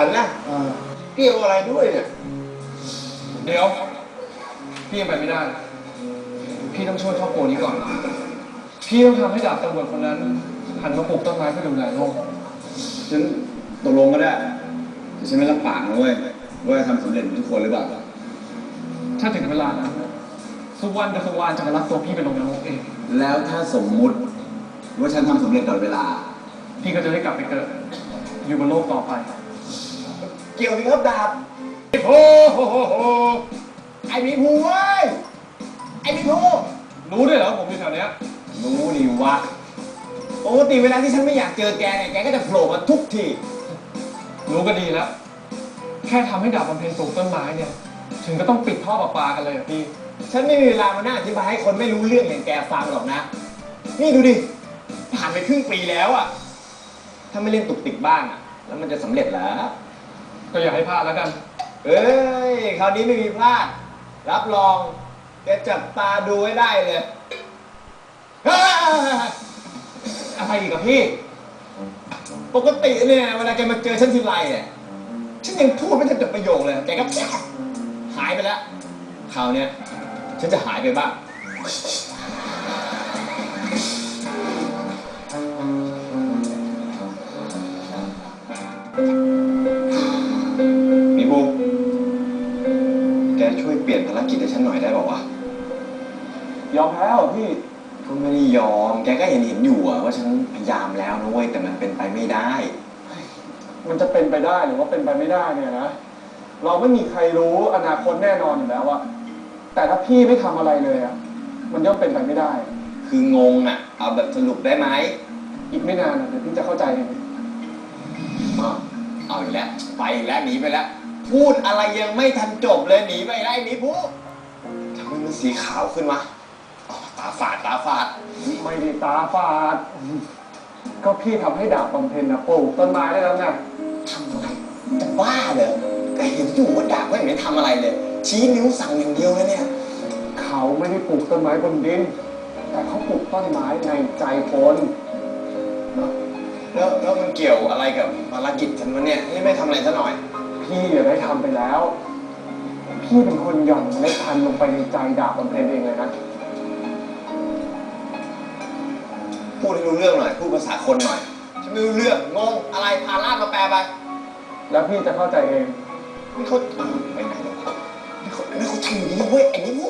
ฉันนะเกี่ยวอะไรด้วยเนี่ย เดี๋ยว พี่ยังไปไม่ได้ พี่ต้องช่วยครอบครัวนี้ก่อน พี่ต้องทำให้ดาบตำรวจคนนั้น หันมาปลูกต้นไม้เพื่อดูแลโลกฉันตกลงก็ได้แต่ฉันไม่รับปากนะเว้ยว่าจะทำสำเร็จทุกคนหรือเปล่า ถ้าถึงเวลานั้นสุวรรณกับสุวรรณจะมารับตัวพี่ไปลงนรกเอง แล้วถ้าสมมุติ ว่าฉันทำสำเร็จก่อนเวลา พี่ก็จะได้กลับไปเกิด อยู่บนโลกต่อไป เกี่ยวสิครับดาบโอ้โหโหโหไอ้หมีภูเว้ยไอ้หมีภูรู้ด้วยเหรอผมอยู่แถวเนี้ยรู้นี่วะปกติเวลาที่ฉันไม่อยากเจอแกเนี่ยแกก็จะโผล่มาทุกทีรู้ก็ดีแล้ว แค่ทำให้ดาบบำเพ็ญปลูกต้นไม้เนี่ย ถึงก็ต้องปิดท่อประปากันเลยอะพี่ ฉันไม่มีเวลามานั่งอธิบายให้คนไม่รู้เรื่องอย่างแกฟังหรอกนะ นี่ดูดิผ่านไปครึ่งปีแล้วอะถ้าไม่เล่นตุกติกบ้างอะแล้วมันจะสำเร็จเหรอ ก็อย่าให้พลาดแล้วกัน เอ้ย คราวนี้ไม่มีพลาด รับรองแกจับตาดูไว้ได้เลยเฮ้ยอะไรอีกอะพี่ ปกติเนี่ยเวลาแกมาเจอฉันทีไรเนี่ย ฉันยังพูดไม่ทันจบประโยคเลย แกก็หายไปแล้ว คราวเนี้ยฉันจะหายไปบ้าง แกช่วยเปลี่ยนภารกิจให้ฉันหน่อยได้ป่าวะยอมแพ้เหรอพี่ ก็ไม่ได้ยอม แกก็เห็นเห็นอยู่อะว่าฉันพยายามแล้วนะเว้ยแต่มันเป็นไปไม่ได้ มันจะเป็นไปได้หรือว่าเป็นไปไม่ได้เนี่ยนะ เราไม่มีใครรู้อนาคตแน่นอนอยู่แล้วอะแต่ถ้าพี่ไม่ทำอะไรเลยอะมันย่อมเป็นไปไม่ได้ คืองงอะเอาแบบสรุปได้ไหมอีกไม่นานอะเดี๋ยวพี่จะเข้าใจเอง อ้าวเอาอีกแล้วไปอีกแล้วหนีไปแล้ว พูดอะไรยังไม่ทันจบเลยหนีไปแล้วไอ้หนีพูดทำไมมันสีขาวขึ้นวะอ๋อตาฝาดตาฝาด ไม่ได้ตาฝาด ก็พี่ทำให้ดาบบำเพ็ญนะปลูกต้นไม้ได้แล้วไงทำอะไรจะบ้าเหรอก็เห็นอยู่ว่าดาบไม่เห็นได้ทำอะไรเลย ชี้นิ้วสั่งอย่างเดียวเลยเนี่ย เขาไม่ได้ปลูกต้นไม้บนดิน แต่เขาปลูกต้นไม้ในใจคนแล้วแล้วมันเกี่ยวอะไรกับภารกิจฉันวะเนี่ยนี่ไม่ทำอะไรซะหน่อย พี่อย่าได้ทำไปแล้ว พี่เป็นคนหย่อนเมล็ดพันธุ์ลงไปในใจดาบบำเพ็ญเองเลยนะพูดให้รู้เรื่องหน่อยพูดภาษาคนหน่อยฉันไม่รู้เรื่องงงอะไรพาลาดมาแปลไปแล้วพี่จะเข้าใจเองนี่เขาเออไปไหนแล้วเขานี่เขานี่เขาทำอย่างนี้เว้ยไอ้นี่พวก